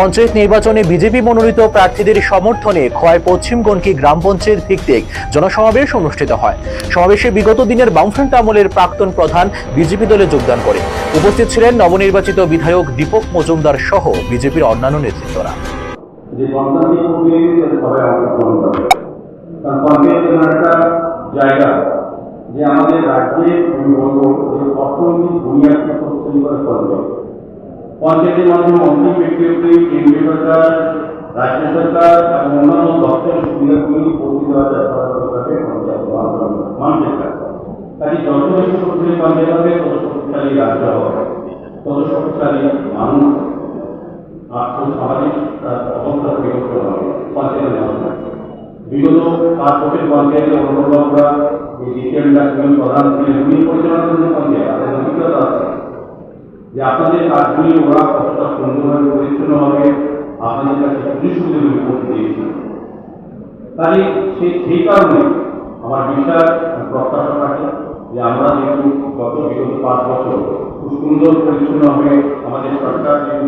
পঞ্চায়েত নির্বাচনে বিজেপি মনোনীত প্রার্থীদের সমর্থনে খোয়াই পশ্চিম গণকি গ্রাম পঞ্চায়েত ভিত্তিক জনসমাবেশ অনুষ্ঠিত হয়। সমাবেশে বিগত দিনের বামফ্রন্ট আমলের প্রাক্তন প্রধান বিজেপি দলে যোগদান করে উপস্থিত ছিলেন নবনির্বাচিত বিধায়ক দীপক মজুমদার সহ বিজেপির অন্যান্য নেতৃত্বরা। যে আমাদের অর্থনৈতিক পঞ্চায়েতের মাধ্যমে মন্ত্রী ব্যক্তিগত কেন্দ্রীয় সরকার, রাজ্য সরকার এবং অন্যান্য দপ্তরের সুবিধাগুলি পৌঁছে দেওয়া যায় সরকারকে মানুষের কাছে কাজে যত বেশি শক্তিশালী পঞ্চায়েত হবে তত শক্তিশালী রাজ্য হবে। তত শক্তিশালী মানুষ, আর্থ, সামাজিক, তার অবস্থা বিরক্ত হবে। পঞ্চায়েতের মাধ্যমে। বিগত পাঁচ বছর পঞ্চায়েতে অনুভব আমরা এই ডিটেল ডাক্তার প্রধান ছিলেন যে আপনাদের কাজগুলি ওরা কতটা সুন্দরভাবে পরিচ্ছন্নভাবে আপনাদের কাছে সুযোগ পৌঁছে দিয়েছে। তাই সে সেই কারণে আমার বিশ্বাস প্রত্যাশা থাকে যে আমরা যেহেতু গত বিগত পাঁচ বছর খুব সুন্দর পরিচ্ছন্ন হয়ে আমাদের সরকার যেহেতু